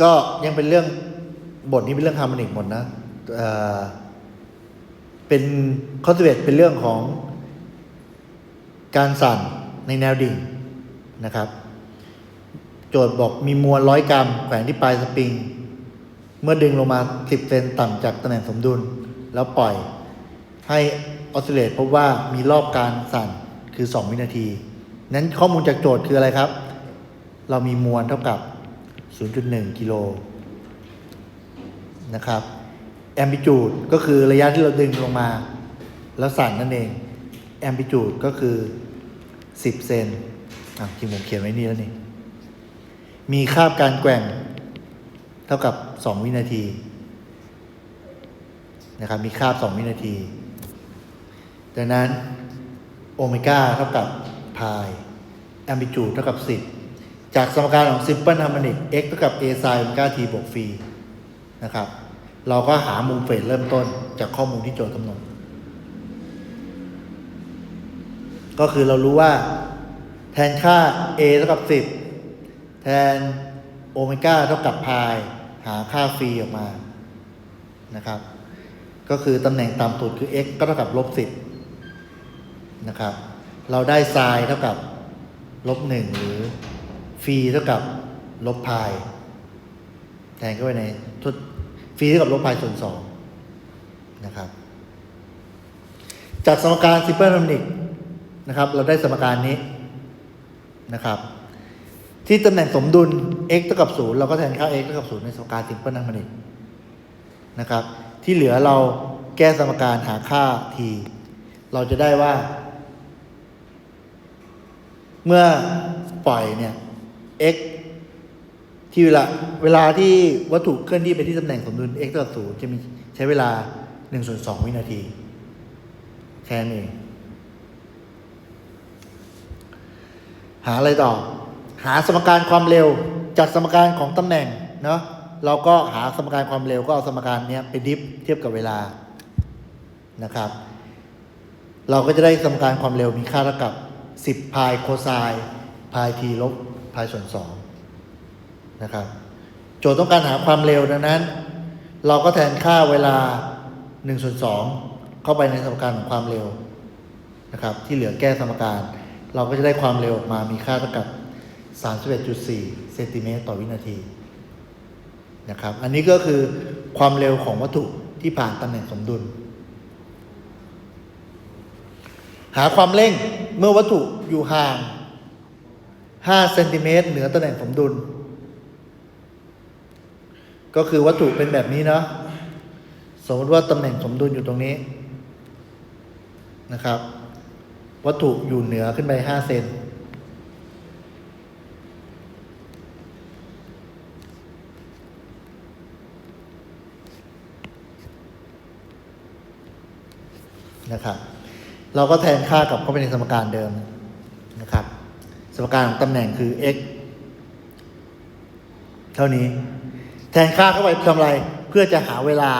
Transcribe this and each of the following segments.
ก็ยังเป็นเรื่องบทนี้เป็นเรื่องฮาร์โมนิกหมดนะเเป็นคอนเซปต์เป็นเรื่องของการสั่นในแนวดิ่งนะครับ โจทย์บอกมีมวลร้อยกรัมแขวนที่ปลายสปริง เมื่อดึงลงมา10เซนต่ำจากตำแหน่งสมดุล แล้วปล่อยให้ออสซิเลตพบว่ามีรอบการสั่นคือ 2 วินาที นั้นข้อมูลจากโจทย์คืออะไรครับ เรามีมวลเท่ากับ 0.1 กิโลนะครับแอม l ิจูดก็คือระยะที่เราดึงลงมา แล้วสั่นนั่นเองแอม l ิจูดก็คือ 10 เซนอะที่ผมเขียนไว้นี่แล้วนี่ มีคาบการแกว่ง เท่ากับ 2 วินาทีนะครับมีคาบ 2 วินาที ดังนั้นโอเมก้าเท่ากับพายแอม l ิจูดเท่ากับ 10 จากสมการของ simple harmonic x เท่ากับ a sin โอเมก้า t บวก phi นะครับ เราก็หามุมเฟสเริ่มต้นจากข้อมูลที่โจทย์กำหนด ก็คือเรารู้ว่า แทนค่า a เท่ากับ 10 แทนโอเมก้าเท่ากับพายหาค่าฟรีออกมา นะครับ ก็คือตำแหน่งต่ำสุดคือ x ก็เท่ากับลบ 10 นะครับ เราได้ไซน์เท่ากับลบ 1 หรือ ฟีเท่ากับลบพาย แทนเข้าไปในทุดฟีเท่ากับลบพายส่วนสองนะครับ จากสมการซิมเปิลฮาร์มนิกนะครับ เราได้สมการนี้นะครับ ที่ตำแหน่งสมดุล x เท่ากับ0เราก็แทนค่า x เท่ากับ0ในสมการซิมเปิลฮาร์มนิกนะครับ ที่เหลือเราแก้สมการหาค่า t เราจะได้ว่า เมื่อปล่อยเนี่ย x ที่เวลาเวลาที่วัตถุเคลื่อนที่ไปที่ตำแหน่งสมดุล x เท่ากับ0จะมีใช้เวลา1ส่วน2วินาที แค่นั้นเองหาอะไรต่อ หาสมการความเร็วจากสมการของตำแหน่งเนาะเราก็หาสมการความเร็วก็เอาสมการนี้ไปดิฟเทียบกับเวลานะครับ เราก็จะได้สมการความเร็วมีค่าเท่ากับ 10 พายโคไซน์พายทีลบ พายส่วน2นะครับ โจทย์ต้องการหาความเร็วดังนั้น เราก็แทนค่าเวลา1ส่วน2เข้าไปในสมการของความเร็วนะครับ ที่เหลือแก้สมการ เราก็จะได้ความเร็วออกมามีค่าเท่ากับ 31.4เซนติเมตรต่อวินาทีนะครับ อันนี้ก็คือความเร็วของวัตถุที่ผ่านตำแหน่งสมดุล หาความเร่งเมื่อวัตถุอยู่ห่าง 5เซนติเมตรเหนือตำแหน่งสมดุล ก็คือวัตถุเป็นแบบนี้เนาะสมมติว่าตำแหน่งสมดุลอยู่ตรงนี้นะครับ วัตถุอยู่เหนือขึ้นไป 5 เซนนะครับ เราก็แทนค่ากลับเข้าไปในสมการเดิมนะครับ สมการของตำแหน่งคือ x เท่านี้ แทนค่าเข้าไปทำอะไร เพื่อจะหาเวลา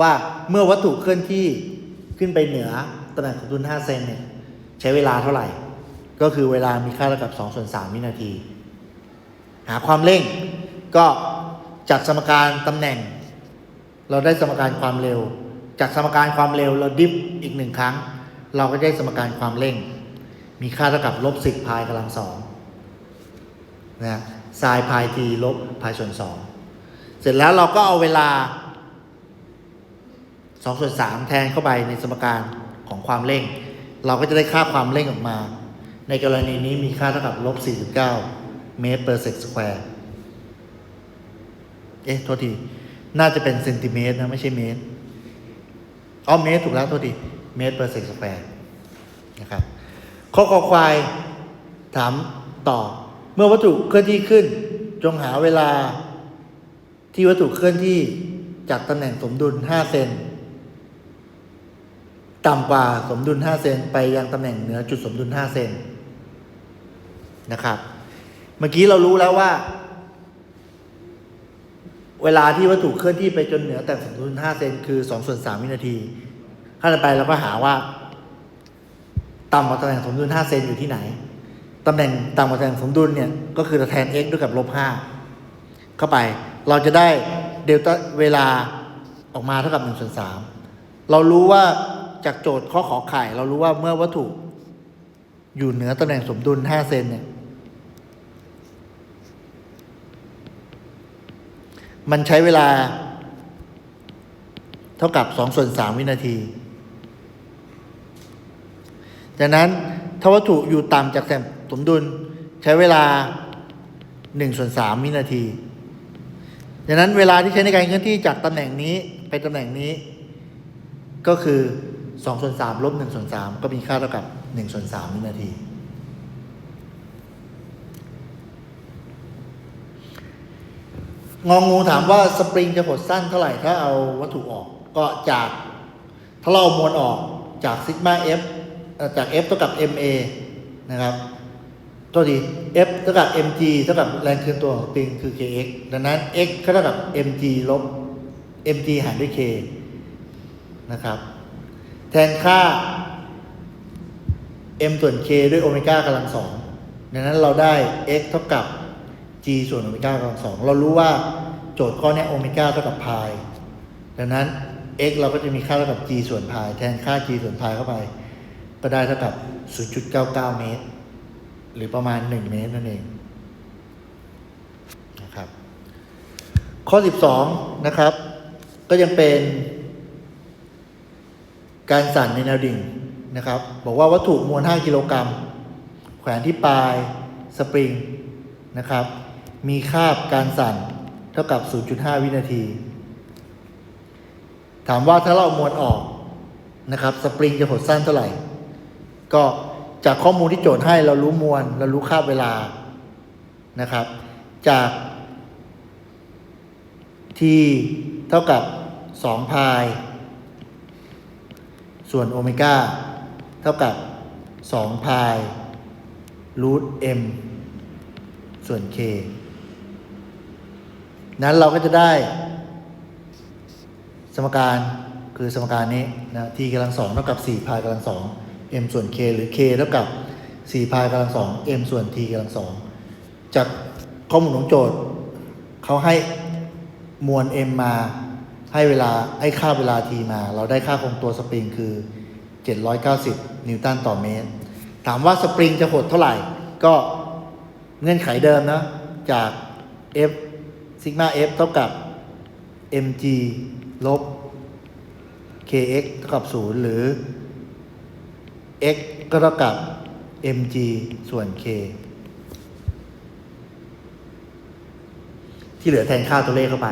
ว่าเมื่อวัตถุเคลื่อนที่ขึ้นไปเหนือตำแหน่งของดุล5เซนเนี่ยใช้เวลาเท่าไหร่ ก็คือเวลามีค่าเท่ากับ2ส่วน3วินาที หาความเร่งก็จากสมการตำแหน่ง เราได้สมการความเร็ว จากสมการความเร็วเราดิฟอีกหนึ่งครั้ง เราก็ได้สมการความเร่ง มีค่าเท่ากับลบสิบพายกำลังสองนะไซน์พายทีลบพายส่วนสองเสร็จแล้วเราก็เอาเวลาสองส่วนสามแทนเข้าไปในสมการของความเร่ง เราก็จะได้ค่าความเร่งออกมา ในกรณีนี้มีค่าเท่ากับลบ49 เมตร per sec square เอ๊ะ โทษที น่าจะเป็นเซนติเมตรนะ ไม่ใช่เมตรอ๋อเมตรถูกแล้ว โทษที เมตร per sec square นะครับ ข้อคอควาย ถามต่อ เมื่อวัตถุเคลื่อนที่ขึ้น จงหาเวลา ที่วัตถุเคลื่อนที่จากตำแหน่งสมดุล 5 เซนต่ำกว่าสมดุล 5 เซนไปยังตำแหน่งเหนือจุดสมดุล 5 เซนนะครับ เมื่อกี้เรารู้แล้วว่า เวลาที่วัตถุเคลื่อนที่ไปจนเหนือแต่สมดุล 5 เซนคือ2ส่วน3วินาที ขั้นต่อไปเราก็หาว่า ต่ำกว่าตำแหน่งสมดุล5เซนอยู่ที่ไหนตำแหน่งต่ำกว่าตำแหน่งสมดุลเนี่ยก็คือเราแทน x ด้วยกับลบ5เข้าไป เราจะได้เดลต้าเวลาออกมาเท่ากับ1ส่วน3เรารู้ว่าจากโจทย์ข้อขอไข่ เรารู้ว่าเมื่อวัตถุอยู่เหนือตำแหน่งสมดุล5เซนเนี่ยมันใช้เวลาเท่ากับ2ส่วน3วินาที จากนั้นถ้าวัตถุอยู่ต่ำจากแสงสมดุลใช้เวลา1ส่วน3วินาทีดังนั้นเวลาที่ใช้ในการเคลื่อนที่จากตำแหน่งนี้ไปตำแหน่งนี้ ก็คือ2ส่วน3ลบ1ส่วน3ก็มีค่าเท่ากับ1ส่วน3วินาที งองงูถามว่าสปริงจะหดสั้นเท่าไหร่ถ้าเอาวัตถุออกก็จากถ้าเราเอามวลออกจากซิกมา F เอ่อ จาก F เท่ากับ MA นะครับตัวดี F เท่ากับ mg เท่ากับแรงเคลื่อนตัวของปิงคือ kx ดังนั้น x ก็เท่ากับ mg ลบ mg หารด้วย k นะครับ แทนค่า m ส่วน k ด้วยโอเมก้ากำลังสองดังนั้นเราได้ x เท่ากับ g ส่วนโอเมก้ากำลังสองเรารู้ว่าโจทย์ข้อนี้โอเมก้าเท่ากับพายดังนั้น x เราก็จะมีค่าเท่ากับ g ส่วนพายแทนค่า g ส่วนพายเข้าไป ก็ได้เท่ากับ 0.99 เมตร หรือประมาณ 1 เมตรนั่นเองนะครับ ข้อ 12 นะครับ ก็ยังเป็นการสั่นในแนวดิ่งนะครับ บอกว่าวัตถุมวล 5 กิโลกรัม แขวนที่ปลายสปริงนะครับ มีคาบการสั่นเท่ากับ 0.5 วินาที ถามว่าถ้าเราเอามวลออกนะครับ สปริงจะหดสั้นเท่าไหร่ ก็จากข้อมูลที่โจทย์ให้เรารู้มวล เรารู้ค่าเวลานะครับ จาก t เท่ากับ 2 พาย ส่วนโอเมก้าเท่ากับ 2 พายรูท m ส่วน k นั้นเราก็จะได้ สมการคือสมการนี้นะ t กำลังสองเท่ากับ 4 พายกำลังสอง m ส่วน k หรือ k เท่ากับ4พายกำลังสอง m ส่วน t กำลังสองจากข้อมูลของโจทย์เขาให้มวล m มาให้เวลาให้ค่าเวลา t มา เราได้ค่าคงตัวสปริงคือ 790 นิวตันต่อเมตร ถามว่าสปริงจะหดเท่าไหร่ ก็เงื่อนไขเดิมนะ จาก F ซิกมา F เท่ากับ mg ลบ kx เท่ากับ 0 หรือ x ก็เท่ากับ mg ส่วน k ที่เหลือแทนค่าตัวเลขเข้าไป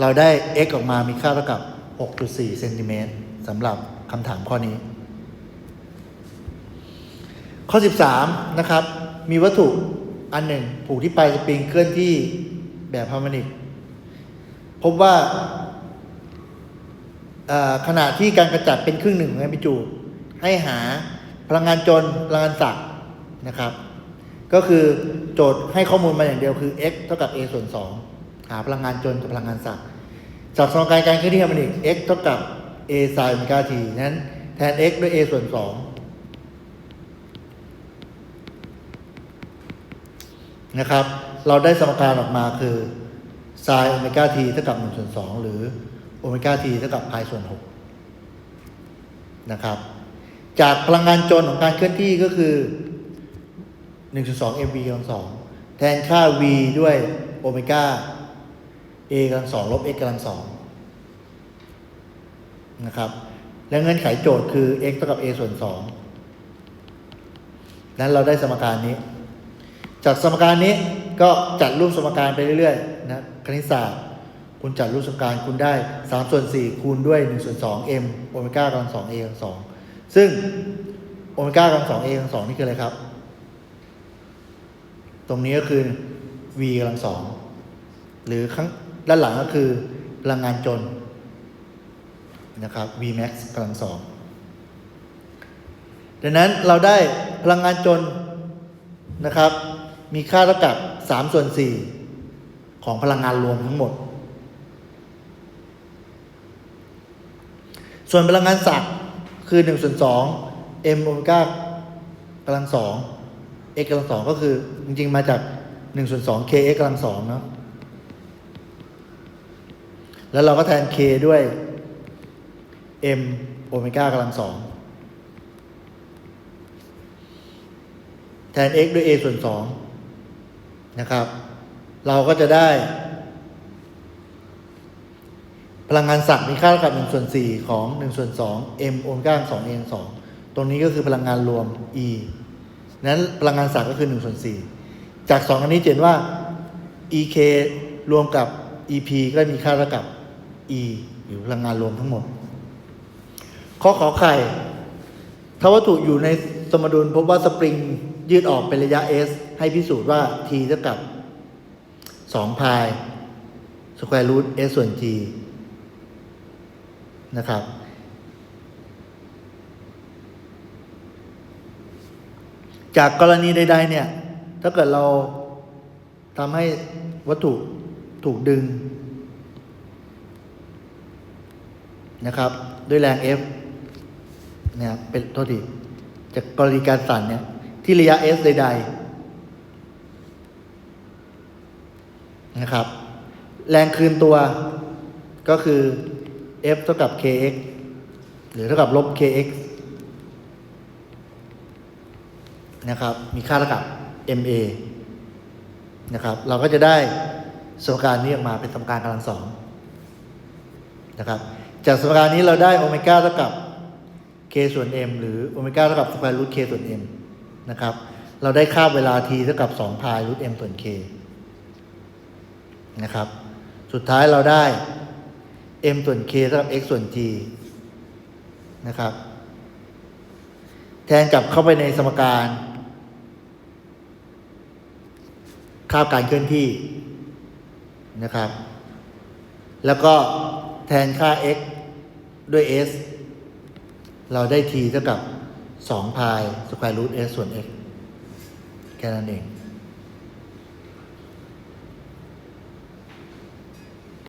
เราได้ x ออกมามีค่าเท่ากับ 6.4 เซนติเมตรสำหรับคำถามข้อนี้ ข้อ 13 นะครับ มีวัตถุอันหนึ่งผูกที่ปลายสปริงเคลื่อนที่แบบฮาร์โมนิก พบว่าขณะที่การกระจัดเป็นครึ่งหนึ่งของแอมพลิจูด ให้หาพลังงานจนพลังงานศักนะครับ ก็คือโจทย์ให้ข้อมูลมาอย่างเดียวคือ x เท่ากับ a ส่วน 2 หาพลังงานจนกับพลังงานศักจากสมการการเคลื่อนที่ฮาร์โมนิก x เท่ากับ a sin โอเมก้า t นั้น แทน x ด้วย a ส่วน 2 นะครับ เราได้สมการออกมาคือ sin โอเมก้า t เท่ากับ1ส่วน2หรือโอเมก้า t เท่ากับ pi ส่วน 6 นะครับ จากพลังงานจนของการเคลื่อนที่ก็คือ 1.2 mv กำลังสองแทนค่า v ด้วยโอเมก้า a กำลังสองลบ x กำลังสองนะครับ และเงื่อนไขโจทย์คือ x เท่ากับ a ส่วนสองนั้นเราได้สมการนี้ จากสมการนี้ก็จัดรูปสมการไปเรื่อยๆนะคณิตศาสตร์คุณจัดรูปสมการคุณได้ 3 ส่วน 4 คูณด้วย 1 ส่วน 2 m โอเมก้ากำลัง2 a กำลัง2 ซึ่งโอเมก้ากำลัง2 a กำลัง2นี่คืออะไรครับ ตรงนี้ก็คือ v กำลังสองหรือข้างด้านหลังก็คือพลังงานจนนะครับ v max กำลังสองดังนั้นเราได้พลังงานจนนะครับ มีค่าเท่ากับ3ส่วน4ของพลังงานรวมทั้งหมด ส่วนพลังงานศักย์ คือ1ส่วน2 m โอเมก้ากำลังสอง x กำลังสองก็คือ จริง ๆ มาจาก1ส่วน2 kx กำลังสองเนาะแล้วเราก็แทน k ด้วย m โอเมก้ากำลังสองแทน x ด้วย a ส่วนสองนะครับ เราก็จะได้ พลังงานศักย์มีค่าเท่ากับ1ส่วน4ของ1ส่วน2 m โอเมก้า2 a 2ตรงนี้ก็คือพลังงานรวม e นั้นพลังงานศักย์ก็คือ1ส่วน4จาก 2 อันนี้เห็นว่า ek รวมกับ ep ก็มีค่าเท่ากับ e หรือพลังงานรวมทั้งหมด ข้อขอไข่ ถ้าวัตถุอยู่ในสมดุลพบว่าสปริงยืดออกเป็นระยะ s ให้พิสูจน์ว่า t เท่ากับ2พายสแควร์รูท s ส่วน g นะครับ จากกรณีใด ๆ เนี่ย ถ้าเกิดเราทำให้วัตถุถูกดึงนะครับ ด้วยแรง F เนี่ยเป็นโทษทีจากกรณีการสั่นเนี่ย ที่ระยะ S ใด ๆ นะครับ แรงคืนตัวก็คือ F เท่ากับ kx หรือเท่ากับลบ kx นะครับ มีค่าเท่ากับ ma นะครับ เราก็จะได้สมการนี้ออกมาเป็นสมการกำลังสองนะครับ จากสมการนี้เราได้โอเมก้าเท่ากับ k ส่วน m หรือโอเมก้าเท่ากับสแควร์รูท k ส่วน m นะครับ เราได้ค่าเวลา t เท่ากับ2พายรูท m ส่วน k นะครับ สุดท้ายเราได้ m ส่วน k เท่ากับ x ส่วน g นะครับ แทนกลับเข้าไปในสมการค่าการเคลื่อนที่นะครับ แล้วก็แทนค่า x ด้วย s เราได้ t เท่ากับ2พายสแควร์รูท s ส่วน x แค่นั้นเอง